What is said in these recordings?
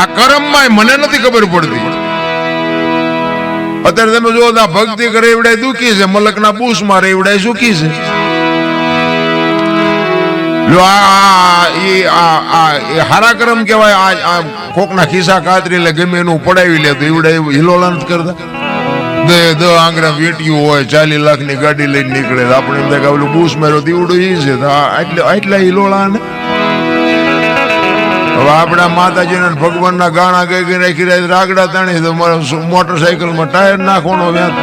આ કર્મમાં મને નથી ખબર પડતી. અત્યારે તમે જો ભક્તિ કરે એવડાય દુખી છે, મલકના બૂસ મારે એવડાય સુખી છે. જો આ આ આ એ હારા કરમ કહેવાય, આ આ કોકના ખિસ્સા કાતરી લે, ગમે એનું પડાવી લે, તો એવડાય હિલોલા નથી કરતા. દે, દ આંગરા વેટ્યું હોય ચાલી લાખની ગાડી લઈને નીકળે આપણે એમ થાય કે માર્યો દીવડું એ છે, તો આ આટલા હિલોળા ને હવે આપણા માતાજીને ભગવાનના ગાણા ગઈ ગઈ રાખી રહ્યા રાગડા તાણી તો મોટરસાયકલમાં ટાયર નાખવાનો વ્યાજ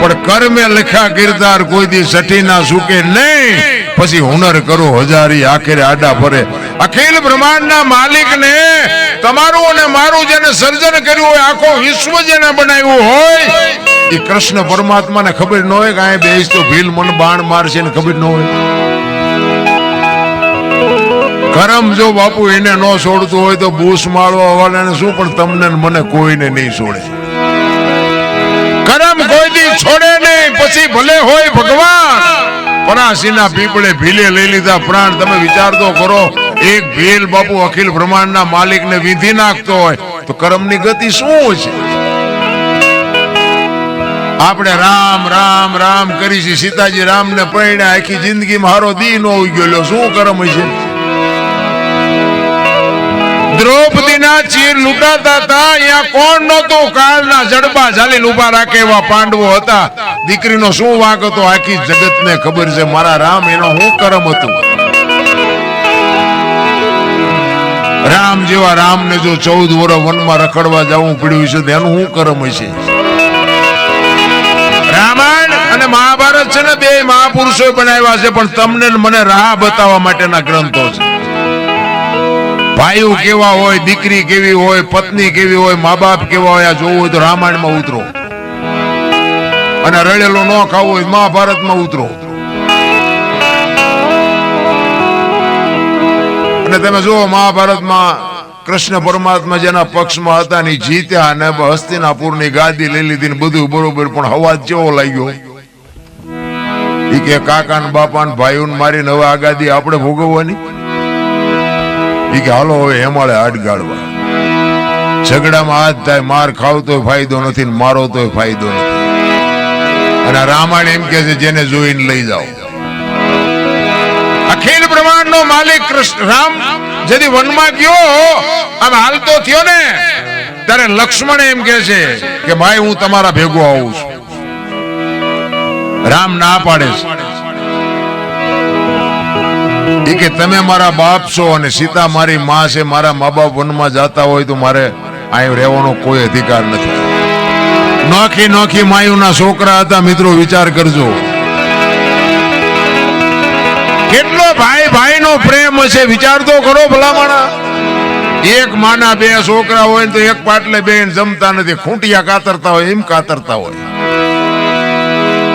પણ કર્મે લખ્યા કિરદાર કોઈ દી સઠી ના સુકે નહીં. પછી હુનર કરો હજારી આખરે આડા ફરે અખિલ બ્રહ્માંડના માલિકને તમારું અને મારું જેને સર્જન કર્યું હોય, આખો વિશ્વ જેને બનાવ્યું હોય એ કૃષ્ણ પરમાત્માને ખબર ન હોય કે આ બેસ તો ભીલ મન બાણ મારશે ને ખબર ન હોય. કરમ જો બાપુ એને ન છોડતું હોય તો બૂસ માળો વાળાને શું પણ તમને મને કોઈને નહીં છોડે. કરમ કોઈ દી છોડે નહીં, પછી ભલે હોય ભગવાન, પરાસીના પીપળે ભીલે લઈ લીધા પ્રાણ. તમે વિચાર તો કરો, એક ભીલ બાપુ અખિલ બ્રહ્માંડના માલિકને વિધિ નાખતો હોય, તો કરમની ગતિ શું છે? આપણે રામ રામ રામ કરી છે. સીતાજી રામને પરણ્યા આખી જિંદગીમાં હારો દી નો લ્યો. શું કરમ છે દ્રૌપદીના ચીર લૂંટાતા હતા. અહીંયા કોણ નહોતું? કાળના જડબા ઝાલીને ઊભા રાખે એવા પાંડવો હતા. દીકરીનો શું વાંક હતો? આખી જગતને ખબર છે. મારા રામ, એનો શું કરમ હતું? રામ જેવા રામને જો ચૌદ વર્ષ વનમાં રખડવા જવું પડ્યું છે, તો એનું શું કરમ રામાયણ અને મહાભારત છે ને, બે મહાપુરુષો બનાવ્યા છે, પણ તમને મને રાહ બતાવવા માટેના ગ્રંથો છે. ભાઈઓ કેવા હોય, દીકરી કેવી હોય, પત્ની કેવી હોય મા બાપ કેવા હોય જોવું હોય તો રામાયણમાં ઉતરો. અને રડેલો ન ખાવું હોય, મહાભારતમાં ઉતરો. અને તમે જુઓ, મહાભારતમાં કૃષ્ણ પરમાત્મા જેના પક્ષમાં હતા ની જીત્યા અને હસ્તિનાપુરની ગાદી લઈ લીધી ને બધું બરોબર, પણ હવા જેવો લાગ્યો? ઈ કે કાકા ને બાપા ને ભાઈઓ ને મારી હવે આગાદી આપણે ભોગવવાની? ઈ કે હાલો હવે હેમાળે હાડ ગાળવા. ઝઘડામાં હાથ થાય, માર ખાવ તોય ફાયદો નથી ને મારો તોય ફાયદો નથી. અને રામાયણ એમ કે છે, જેને જોઈને લઈ જાઓ. અખિલ બ્રહ્માંડ નો માલિક કૃષ્ણ, રામ જેથી વનમાં ગયો, આમ હાલતો થયો ને, ત્યારે લક્ષ્મણ એમ કે છે કે ભાઈ હું તમારા ભેગો આવું છું. રામ ના પાડે ઈ કે તમે મારા બાપ છો અને સીતા મારી માં છે, મારા મા બાપ વનમાં જતા હોય તો મારે અહીં રહેવાનો કોઈ અધિકાર નથી. નોખી નોખી માયુના છોકરા હતા, મિત્રો, વિચાર કરજો. કેટલો ભાઈ ભાઈ નો પ્રેમ હશે વિચાર તો કરો ભલામણા. એક માના બે છોકરા હોય તો એક પાટલે બેન જમતા નથી, ખૂંટિયા કાતરતા હોય, એમ કાતરતા હોય.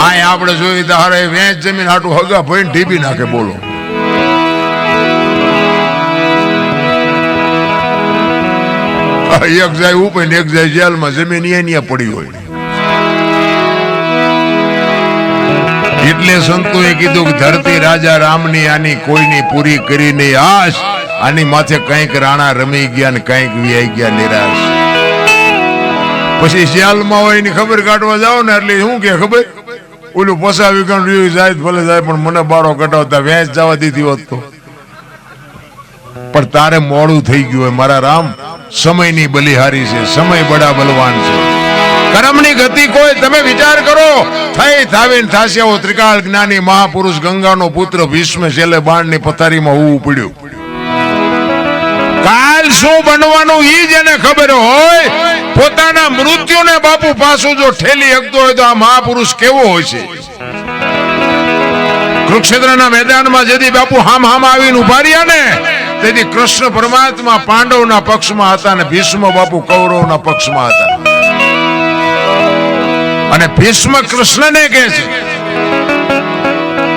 આય આપણે જોઈ તો હારે વેચ જમીન હાટું હગા ભાઈ ઢીબી નાખે, બોલો. આ એક જાય ઉપર ને એક જાય જેલમાં, જમીન એની પડી હોય. એટલે સંતોએ કીધું કે ધરતી રાજા રામની આની કોઈની પૂરી કરી નહીં, આશ. આની માથે કંઈક રાણા રમી ગયા ને કંઈક વિયાઈ ગયા નિરાશ. પછી શિયાલમાં હોય એની ખબર કાઢવા જાઓ ને એટલે શું કે ખબર? ઓલું પસાવી વિકણ જાય ભલે જાય, પણ મને બારો કટાવતા વેચ જવા દીધી હોત તો. પણ તારે મોડું થઈ ગયું હોય, મારા રામ, સમયની બલિહારી છે, સમય બડા બલવાન છે. કર્મની ગતિ કોઈ, તમે વિચાર કરો. થઈ થાવીને થાશે એવો ત્રિકાળ જ્ઞાની મહાપુરુષ, ગંગાનો પુત્ર, ભીષ્મ, છેલ્લે બાણની પથારીમાં હોવું પડ્યું. કાલ શું બનવાનું ઈ જેને ખબર હોય. પોતાના મૃત્યુને બાપુ પાછું જો ઠેલી શકતો હોય તો આ મહાપુરુષ કેવો હોય છે? કુરુક્ષેત્રના મેદાનમાં જેથી બાપુ હામ હામ આવીને ઊભા રહ્યા ને, તેથી કૃષ્ણ પરમાત્મા પાંડવના પક્ષમાં હતા અને ભીષ્મ બાપુ કૌરવના પક્ષમાં હતા. અને ભીષ્મ કૃષ્ણને કહે છે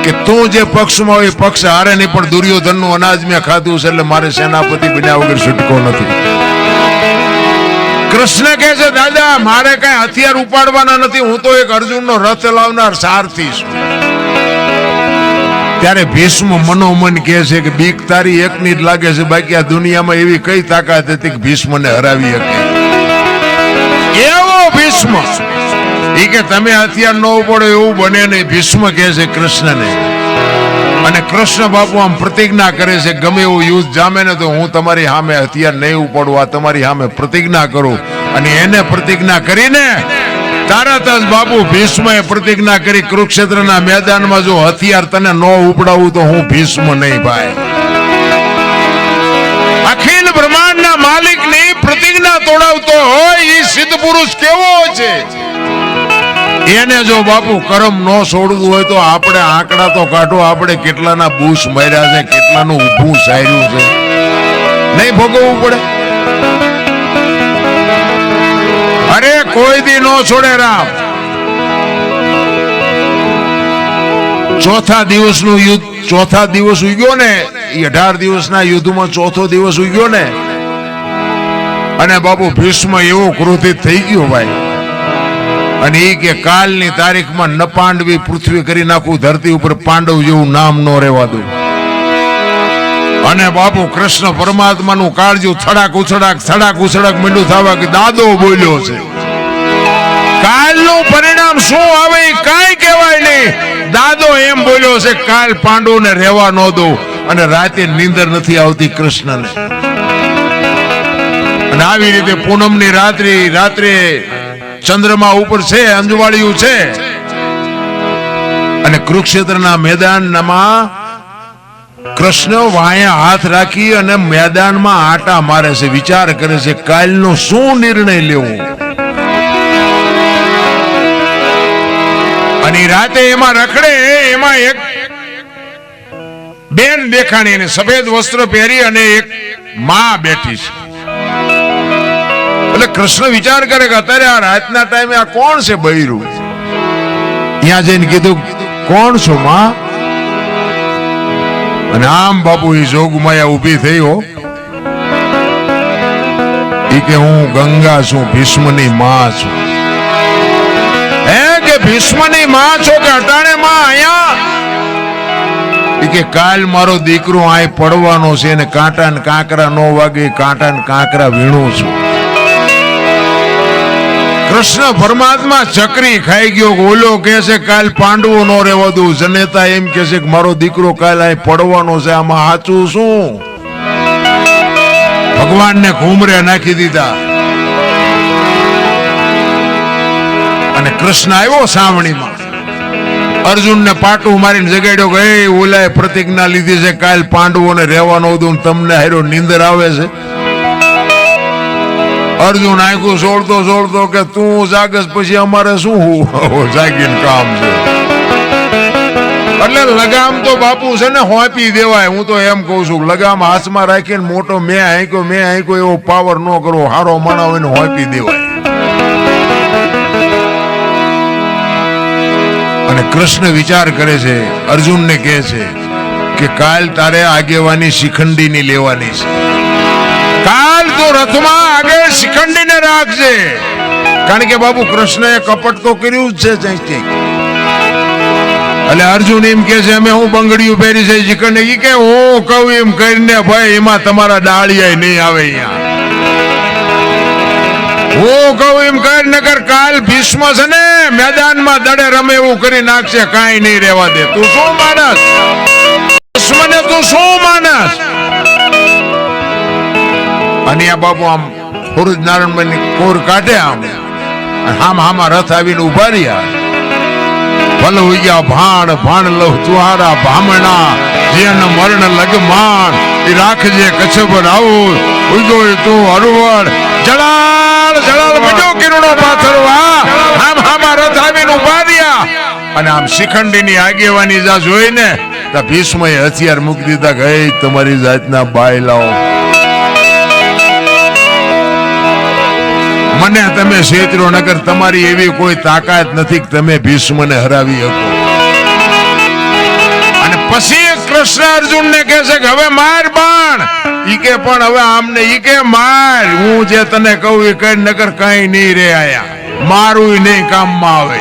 કે તું જે પક્ષમાં હોય પક્ષ હારે નહીં, પણ દુર્યોધનનું અનાજ મેં ખાધું છે એટલે મારે સેનાપતિ બન્યા વગર છૂટકો નથી. કૃષ્ણ કહે છે, દાદા, મારે કઈ હથિયાર ઉપાડવાના નથી. હું તો એક અર્જુનનો રથ લાવનાર સારથી છું. ત્યારે ભીષ્મ મનોમન કહે છે કે, બીક તારી એકની જ લાગે છે. બાકી આ દુનિયામાં એવી કઈ તાકાત હતી કે ભીષ્મને હરાવી શકે? એવો ભીષ્મ. એ કે, તમે હથિયાર ન ઉપડો, એવું બને નહીં. ભીષ્મ કહે છે, કૃષ્ણને અને કૃષ્ણ બાપુ આમ પ્રતિજ્ઞા કરે છે, ગમે એવું યુદ્ધ જામે ને તો હું તમારી સામે હથિયાર નહીં ઉપાડું તમારી સામે પ્રતિજ્ઞા કરું. અને એને પ્રતિજ્ઞા કરીને તરત જ બાપુ ભીષ્મએ પ્રતિજ્ઞા કરી કુરુક્ષેત્રના મેદાનમાં જો હથિયાર તને ન ઉપડાવું તો હું ભીષ્મ નહીં ભાઈ. અખિલ બ્રહ્માંડના માલિકની પ્રતિજ્ઞા તોડાવતો હોય એ સિદ્ધ પુરુષ કેવો છે? એને જો બાપુ કરમ ન છોડવું હોય તો આપણે આંકડા તો કાઢો. આપણે કેટલાના બૂસ માર્યા છે, કેટલાનું ઊભું સાર્યું છે. નહીં ભોગવવું પડે. અરે કોઈ દી ન છોડે રામ. ચોથા દિવસનું યુદ્ધ, ચોથા દિવસ ઉગ્યો ને અઢાર દિવસના યુદ્ધમાં ચોથો દિવસ ઉગ્યો ને. અને બાપુ ભીષ્મ એવો ક્રોધિત થઈ ગયો ભાઈ. અને એ કે કાલની તારીખમાં ન પાંડવી પૃથ્વી કરી નાખું, ધરતી ઉપર પાંડવ જેવું નામ ન રહેવા દઉં. અને બાપુ કૃષ્ણ પરમાત્માનું કાળજું થડાક ઉછડાક થડાક ઉછડાક મીંડું થવા કે દાદો બોલ્યો છે. કાલનું પરિણામ શું આવે કાઈ કહેવાય નહીં. દાદો એમ બોલ્યો છે, કાલ પાંડવને રહેવા ન દો અને રાતે નીંદર નથી આવતી કૃષ્ણને. અને આવી રીતે પૂનમની રાત્રિ, રાત્રે ચંદ્રમા ઉપર છે, અંજવાળિયું છે. અને કુરુક્ષેત્રના મેદાનમાં કૃષ્ણ વાયા હાથ રાખી અને મેદાનમાં આટા મારે છે, વિચાર કરે છે, કાલનો શું નિર્ણય લેવો? અને રાતે એમાં રખડે, એમાં એક બેન દેખાણી સફેદ વસ્ત્ર પહેરી અને એક માં બેઠી છે. એટલે કૃષ્ણ વિચાર કરે કે અત્યારે આ રાતના ટાઈમે આ કોણ છે બૈરું? ત્યાં જઈને કીધું, કોણ છો માં? અને આમ બાપુ એ જોગમાયા ઊભી થઈ હો. એ કે હું ગંગા છું, ભીષ્મની માં છું. હે કે ભીષ્મની માં છો કે અટાણે માં અહીંયા કે કાલ મારો દીકરો આય પડવાનો છે અને કાંટા ને કાંકરા નો વાગે કાંટા ને કાંકરા વીણું છું. કૃષ્ણ પરમાત્મા ચક્રી ખાઈ ગયો, ઓલો કે છે, કાલ પાંડવો નો રહેવા દઉં. જનેતા એમ કે છે કે, મારો દીકરો કાલ અહીં પડવાનો છે, આમાં સાચું શું? ભગવાનને ઘૂમરે નાખી દીધા. અને કૃષ્ણ આવ્યો સાવણીમાં. અર્જુનને પાટું મારીને જગાડ્યો કે, એ ઓલાએ પ્રતિજ્ઞા લીધી છે, કાલ પાંડવોને રહેવાનો દઉં તમને હારો નીંદર આવે છે. અર્જુન આંખું સોળતો સોળતો કે તું જાગસ પછી અમારે શું જાગીને કામ છે. એટલે લગામ તો બાપુ છે ને હોપી દેવાય, હું તો એમ કઉ છું, લગામ હાથમાં રાખીને મોટો મેં આંક્યો મેં આંક્યો એવો પાવર ન કરવો હારો માણા હોય હોપી દેવાય. અને કૃષ્ણ વિચાર કરે છે, અર્જુનને કહે છે કે કાલ તારે આગેવાની શિખંડીની લેવાની છે. કાલ તો રથમાં રાખજે કારણ કે બાબુ કૃષ્ણએ કપટ તો કર્યું છે ત્યાંથી એટલે અર્જુન એમ કે છે, અમે હું બંગડીયું પહેરી છે. ચિકન એ કે હું, કહું એમ કરીને ભાઈ, એમાં તમારા ડાળિયા નહીં આવે અહીંયા. હું, કહું એમ કર નગર કાલ ભીષ્મ છે ને, મેદાનમાં દડે રમે એવું કરી નાખશે, કાંઈ નહીં રહેવા દે. તું શું માણસ ભીષ્મને તું શું માનસ? અને આ બાપુ આમ ફુરુજ નારાયણ કોર કાઢે આમ. હામ હામાં રથ આવીને ઊભા રહ્યા. ભલ હોઈ ભાણ ભાણ લહ ચુહારા ભામણા, જેન મરણ લગમાણ, એ રાખજે કચ્છ આવું. ઉગો તું હરવડ જળાલ જળાલ બજો કિરણો પાથરવા. હામ હામાં રથ આવીને ઊભા રહ્યા. અને આમ શિખંડીની આગેવાની જા જોઈને ભીષ્મએ હથિયાર મૂકી દીધા ગઈ તમારી જાતના બાય મને તમે શેત્રો નગર તમારી એવી કોઈ તાકાત નથી કે તમે ભીષ્મને હરાવી શકો. અને પછી કૃષ્ણ અર્જુન ને કહે છે કે, હવે માર બાણ. ઈ કે, પણ હવે આમને ઈ કે, માર. હું જે તને કહું એ કઈ નગર કઈ નહીં રે આયા. મારું નહીં કામમાં આવે.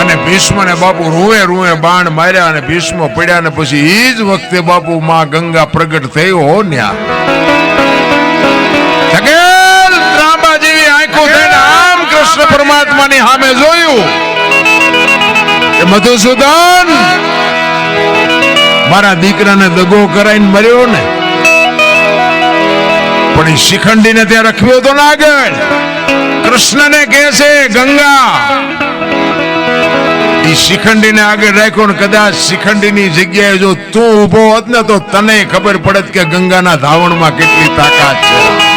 અને ભીષ્મ ને બાપુ રૂએ રૂએ બાણ માર્યા અને ભીષ્મ પડ્યા ને પછી ઈ જ વખતે બાપુ માં ગંગા પ્રગટ થયો હો ન્યા. આંખો થઈને કૃષ્ણ પરમાત્માની સામે જોયું કે મધુસૂદન, મારા દીકરાને દગો કરાઈને મર્યો ને. પણ એ શિખંડીને ત્યાં રખવ્યો તો ના આગળ કૃષ્ણને કહે છે, ગંગા. ઈ શિખંડીને આગળ રાખ્યો ને કદાચ શિખંડીની જગ્યાએ જો તું ઊભો હોત ને તો તને ખબર પડત કે ગંગાના ધાવણમાં કેટલી તાકાત છે.